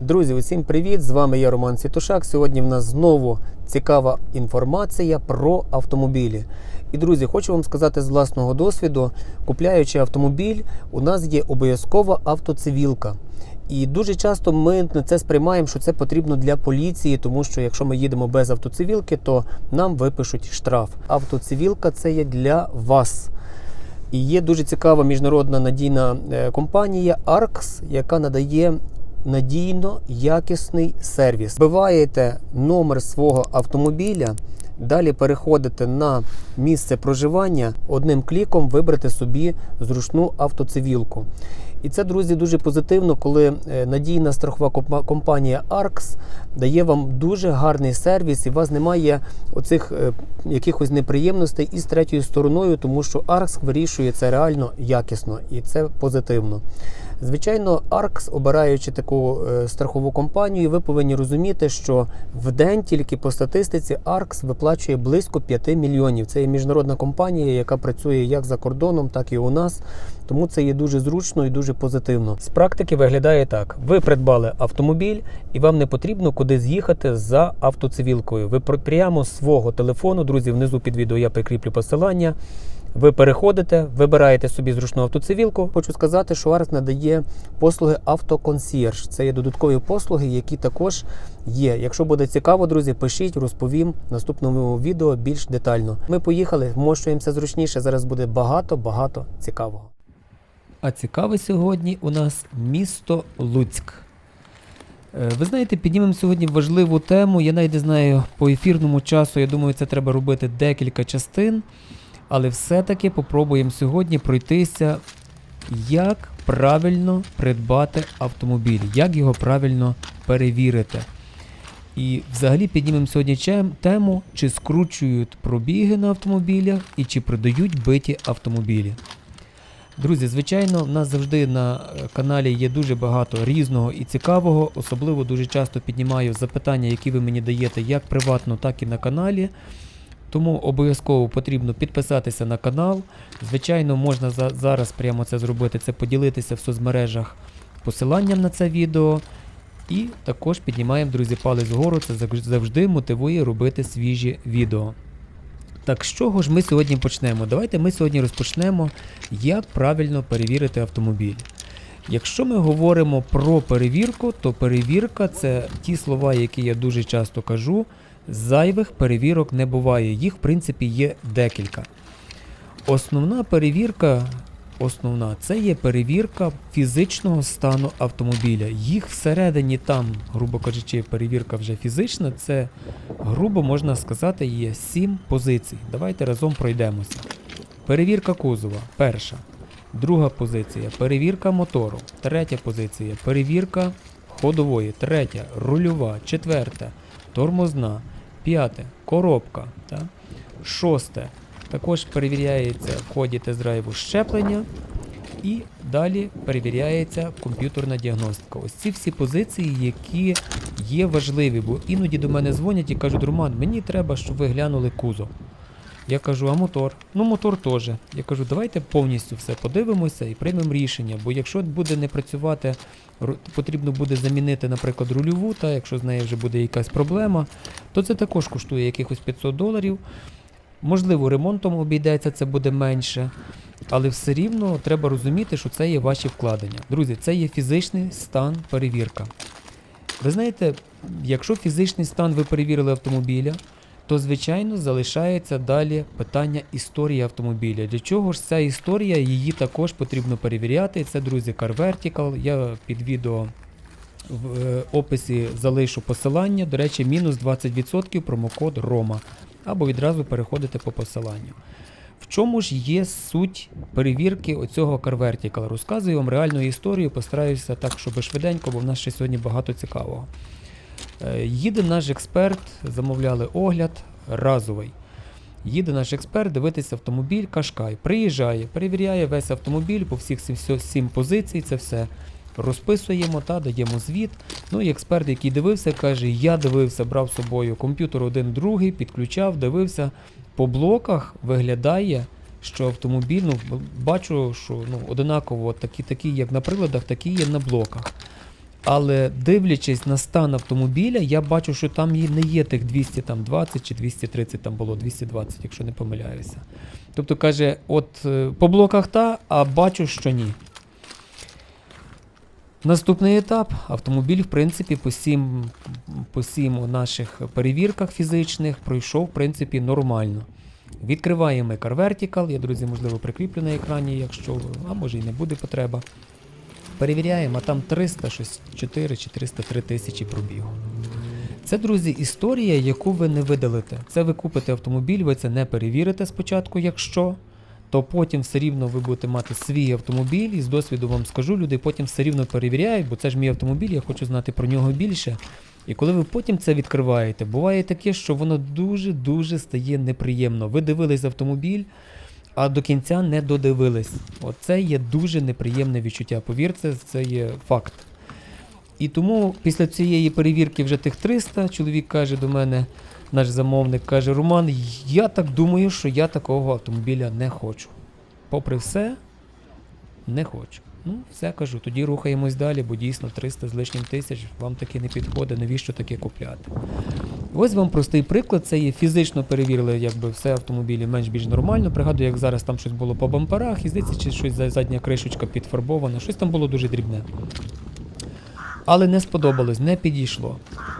Друзі, усім привіт! З вами я Роман Світушак. Сьогодні в нас знову цікава інформація про автомобілі. І друзі, хочу вам сказати з власного досвіду: купляючи автомобіль, у нас є обов'язкова автоцивілка. І дуже часто ми на це сприймаємо, що це потрібно для поліції, тому що якщо ми їдемо без автоцивілки, то нам випишуть штраф. Автоцивілка це є для вас. І є дуже цікава міжнародна надійна е, компанія ARX, яка надає надійно якісний сервіс. Вбиваєте номер свого автомобіля, далі переходите на місце проживання, одним кліком вибрати собі зручну автоцивілку. І це, друзі, дуже позитивно, коли е, надійна страхова компанія ARX дає вам дуже гарний сервіс, і у вас немає оцих е, якихось неприємностей із третьою стороною, тому що ARX вирішує це реально якісно і це позитивно. Звичайно, ARX, обираючи таку е, страхову компанію, ви повинні розуміти, що в день тільки по статистиці ARX виплачує близько 5 мільйонів. Це є міжнародна компанія, яка працює як за кордоном, так і у нас. Тому це є дуже зручно і дуже позитивно. З практики виглядає так: ви придбали автомобіль, і вам не потрібно куди з'їхати за автоцивілкою. Ви прямо з свого телефону, друзі, внизу під відео я прикріплю посилання. Ви переходите, вибираєте собі зручну автоцивілку. Хочу сказати, що Арк надає послуги автоконсьєрж. Це є додаткові послуги, які також є. Якщо буде цікаво, друзі, пишіть, розповім в наступному відео більш детально. Ми поїхали, вмощуємося зручніше. Зараз буде багато-багато цікавого. А цікаве сьогодні у нас місто Луцьк. Е, Ви знаєте, піднімемо сьогодні важливу тему. Я навіть не знаю по ефірному часу. Я думаю, це треба робити декілька частин. Але все-таки попробуємо сьогодні пройтися, як правильно придбати автомобіль, як його правильно перевірити. І взагалі піднімемо сьогодні тему, чи скручують пробіги на автомобілях і чи продають биті автомобілі. Друзі, звичайно, в нас завжди на е, каналі є дуже багато різного і цікавого. Особливо дуже часто піднімаю запитання, які ви мені даєте як приватно, так і на каналі. Тому обов'язково потрібно підписатися на канал. Звичайно, можна за- зараз прямо це зробити, це поділитися в соцмережах посиланням на це відео. І також піднімаємо, друзі, палець вгору. Це завжди мотивує робити свіжі відео. Так, з чого ж ми сьогодні почнемо? Давайте ми сьогодні розпочнемо, як правильно перевірити автомобіль. Якщо ми говоримо про перевірку, то перевірка це ті слова, які я дуже часто кажу. Зайвих перевірок не буває. Їх, в принципі, є декілька. Основна перевірка, основна, це є перевірка фізичного стану автомобіля. Їх всередині там, грубо кажучи, перевірка вже фізична, це, грубо можна сказати, є сім позицій. Давайте разом пройдемося. Перевірка кузова перша. Друга позиція перевірка мотору. Третя позиція перевірка ходової. Третя рульова. Четверта тормозна. П'яте коробка. Так? Шосте. Також перевіряється в ході тест-драйву щеплення. І далі перевіряється комп'ютерна діагностика. Ось ці всі позиції, які є важливі, бо іноді до мене дзвонять і кажуть, Роман, мені треба, щоб ви глянули кузов. Я кажу, а мотор? Ну, мотор теж. Я кажу, давайте повністю все подивимося і приймемо рішення. Бо якщо буде не працювати, потрібно буде замінити, наприклад, рульову, та якщо з нею вже буде якась проблема, то це також коштує якихось 500 доларів. Можливо, ремонтом обійдеться, це буде менше. Але все рівно треба розуміти, що це є ваші вкладення. Друзі, це є фізичний стан перевірка. Ви знаєте, якщо фізичний стан ви перевірили автомобіля, то звичайно залишається далі питання історії автомобіля. Для чого ж ця історія, її також потрібно перевіряти. Це, друзі, Car Vertical. Я під відео в е, описі залишу посилання. До речі, мінус 20% промокод Рома. Або відразу переходите по посиланню. В чому ж є суть перевірки оцього Vertical? Розказую вам реальну історію, постараюся так, щоб швиденько, бо в нас ще сьогодні багато цікавого. Е, Їде наш експерт, замовляли огляд разовий. Їде наш експерт дивитися автомобіль Кашкай. Приїжджає, перевіряє весь автомобіль по всіх сім, позицій, це все розписуємо та даємо звіт. Ну і експерт, який дивився, каже: Я дивився, брав з собою комп'ютер один другий, підключав, дивився. По блоках виглядає, що автомобіль, ну, бачу, що ну, одинаково такі, такі, як на приладах, такі є на блоках. Але дивлячись на стан автомобіля, я бачу, що там не є тих 220 чи 230, там було 220, якщо не помиляюся. Тобто каже, от е, по блоках та, а бачу, що ні. Наступний етап. Автомобіль, в принципі, по всім, по всім наших перевірках фізичних пройшов, в принципі, нормально. Відкриваємо Car Vertical, я, друзі, можливо, прикріплю на екрані, якщо, а може і не буде потреба. Перевіряємо, а там 304 чи 303 тисячі пробігу. Це, друзі, історія, яку ви не видалите. Це ви купите автомобіль, ви це не перевірите спочатку, якщо, то потім все рівно ви будете мати свій автомобіль, і з досвіду вам скажу, люди потім все рівно перевіряють, бо це ж мій автомобіль, я хочу знати про нього більше. І коли ви потім це відкриваєте, буває таке, що воно дуже-дуже стає неприємно. Ви дивились автомобіль, а до кінця не додивились. Оце є дуже неприємне відчуття. Повірте, це є факт. І тому після цієї перевірки вже тих 300, чоловік каже до мене, наш замовник каже: Роман, я так думаю, що я такого автомобіля не хочу. Попри все, не хочу. Ну, все кажу, тоді рухаємось далі, бо дійсно 300 з лишнім тисяч вам таки не підходить, навіщо таке купляти. Ось вам простий приклад, це є фізично перевірили, якби все автомобілі менш-більш нормально. Пригадую, як зараз там щось було по бамперах, і здається, чи щось задня кришечка підфарбована, щось там було дуже дрібне. Але не сподобалось, не підійшло.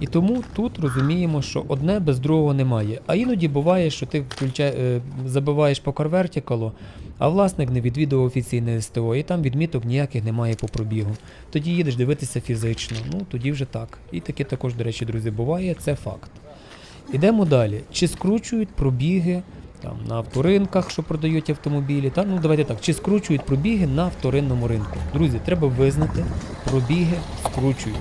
І тому тут розуміємо, що одне без другого немає. А іноді буває, що ти включай, е, забиваєш по карвертікалу, а власник не відвідував офіційне СТО, і там відміток ніяких немає по пробігу. Тоді їдеш дивитися фізично. Ну тоді вже так. І таке також, до речі, друзі, буває, це факт. Ідемо далі. Чи скручують пробіги там, на авторинках, що продають автомобілі? Та, ну давайте так, чи скручують пробіги на вторинному ринку? Друзі, треба визнати, пробіги скручують.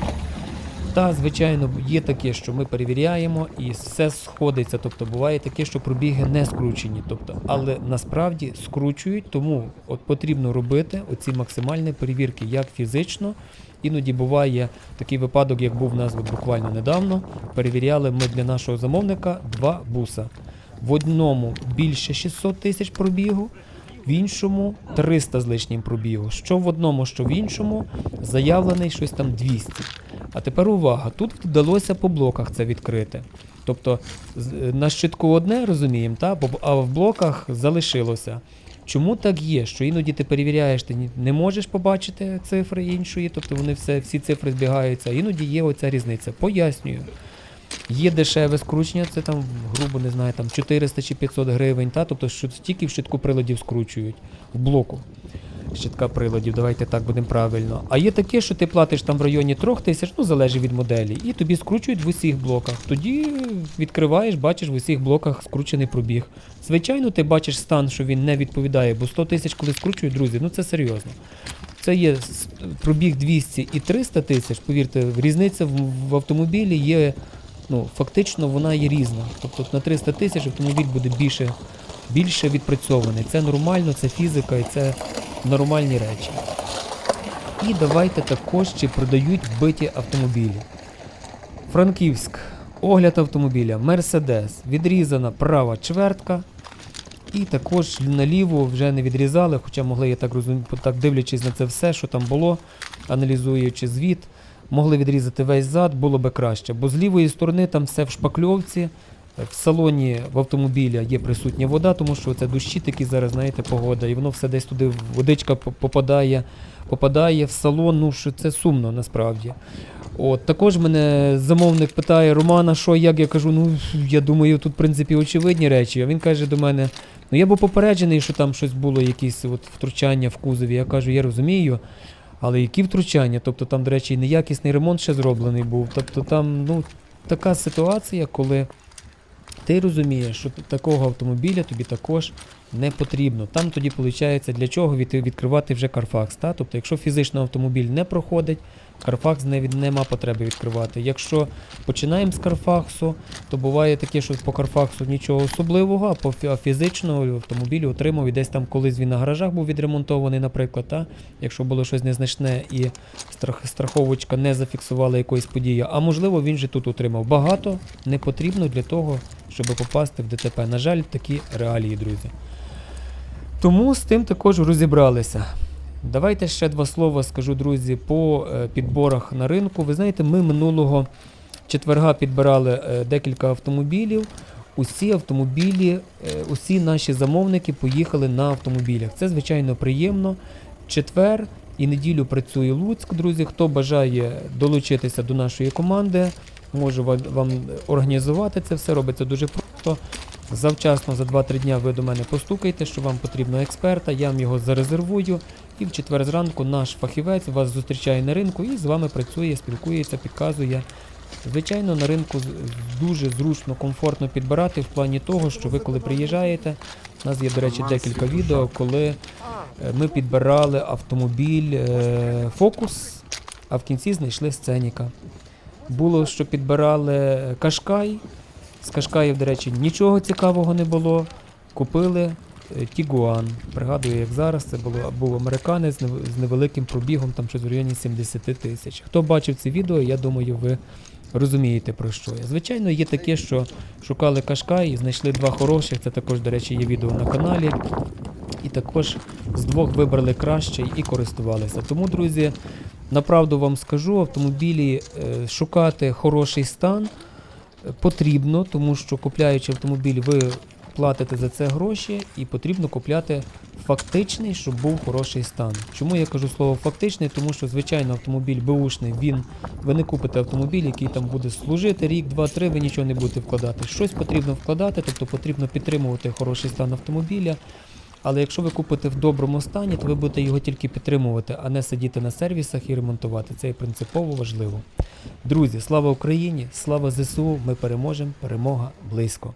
Та, звичайно, є таке, що ми перевіряємо і все сходиться. Тобто буває таке, що пробіги не скручені. Тобто, але насправді скручують, тому от потрібно робити оці максимальні перевірки як фізично. Іноді буває такий випадок, як був у нас буквально недавно. Перевіряли ми для нашого замовника два буса. В одному більше 600 тисяч пробігу, в іншому 300 з лишнім пробігу. Що в одному, що в іншому, заявлений щось там 200. А тепер увага, тут вдалося по блоках це відкрити. Тобто на щитку одне розуміємо, та, а в блоках залишилося. Чому так є? Що іноді ти перевіряєш, ти не можеш побачити цифри іншої, тобто вони все, всі цифри збігаються, іноді є оця різниця. Пояснюю. Є дешеве скручення, це там, грубо не знаю, там 400 чи 500 гривень, та? тобто що тільки в щитку приладів скручують в блоку щитка приладів, давайте так будемо правильно. А є таке, що ти платиш там в районі 3 тисяч, ну залежить від моделі, і тобі скручують в усіх блоках. Тоді відкриваєш, бачиш в усіх блоках скручений пробіг. Звичайно, ти бачиш стан, що він не відповідає, бо 100 тисяч, коли скручують, друзі, ну це серйозно. Це є пробіг 200 і 300 тисяч, повірте, різниця в автомобілі є, ну, фактично вона є різна. Тобто на 300 тисяч автомобіль буде більше, більше відпрацьований. Це нормально, це фізика і це нормальні речі. І давайте також чи продають биті автомобілі. Франківськ. Огляд автомобіля. Мерседес. Відрізана права чвертка. І також наліво вже не відрізали, хоча могли, я так розумію, так дивлячись на це все, що там було, аналізуючи звіт, могли відрізати весь зад, було би краще. Бо з лівої сторони там все в шпакльовці. В салоні в автомобіля є присутня вода, тому що це дощі такі зараз, знаєте, погода, і воно все десь туди, водичка попадає, попадає в салон, ну що це сумно насправді. От, також мене замовник питає, Романа, що як? Я кажу, ну я думаю, тут в принципі очевидні речі. А він каже до мене, ну я був попереджений, що там щось було, якісь от втручання в кузові. Я кажу, я розумію. Але які втручання? Тобто там, до речі, неякісний ремонт ще зроблений був. Тобто там, ну, така ситуація, коли ти розумієш, що такого автомобіля тобі також не потрібно. Там тоді виходить, для чого від, відкривати вже Carfax. Та? Тобто, якщо фізично автомобіль не проходить, Не від, нема потреби відкривати. Якщо починаємо з Carfax, то буває таке, що по Carfax нічого особливого, а по фі- а фізично автомобіль отримав і десь там колись він на гаражах був відремонтований, наприклад. Та? Якщо було щось незначне і страх, страховочка не зафіксувала якоїсь події, а можливо він же тут отримав. Багато не потрібно для того, щоб попасти в ДТП. На жаль, такі реалії, друзі. Тому з тим також розібралися. Давайте ще два слова скажу, друзі, по е, підборах на ринку. Ви знаєте, ми минулого четверга підбирали е, декілька автомобілів. Усі автомобілі, е, усі наші замовники поїхали на автомобілях. Це звичайно приємно. Четвер і неділю працює Луцьк. Друзі, хто бажає долучитися до нашої команди, можу вам організувати це все. Робиться дуже просто. Завчасно за 2-3 дня ви до мене постукайте, що вам потрібно експерта, я вам його зарезервую. І в четвер зранку наш фахівець вас зустрічає на ринку і з вами працює, спілкується, підказує. Звичайно, на ринку дуже зручно, комфортно підбирати в плані того, що ви коли приїжджаєте, у нас є, до речі, декілька відео, коли е, ми підбирали автомобіль е, Focus, а в кінці знайшли сценіка. Було, що підбирали Кашкай. З Кашкаїв, до речі, нічого цікавого не було. Купили е, Тігуан. Пригадую, як зараз це було був американець з невеликим пробігом, там щось в районі 70 тисяч. Хто бачив це відео, я думаю, ви розумієте про що я. Звичайно, є таке, що шукали Кашкай і знайшли два хороших. Це також, до речі, є відео на каналі. І також з двох вибрали кращий і користувалися. Тому, друзі, направду вам скажу, автомобілі е, шукати хороший стан потрібно, тому що купляючи автомобіль, ви платите за це гроші, і потрібно купляти фактичний, щоб був хороший стан. Чому я кажу слово фактичний? Тому що, звичайно, автомобіль беушний, він ви не купите автомобіль, який там буде служити рік, два, три, ви нічого не будете вкладати. Щось потрібно вкладати, тобто потрібно підтримувати хороший стан автомобіля. Але якщо ви купите в доброму стані, то ви будете його тільки підтримувати, а не сидіти на сервісах і ремонтувати. Це є принципово важливо. Друзі, слава Україні, слава ЗСУ! Ми переможемо, перемога близько.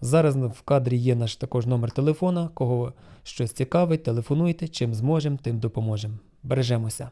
Зараз в кадрі є наш також номер телефона. Кого щось цікавить, телефонуйте, чим зможемо, тим допоможемо. Бережемося.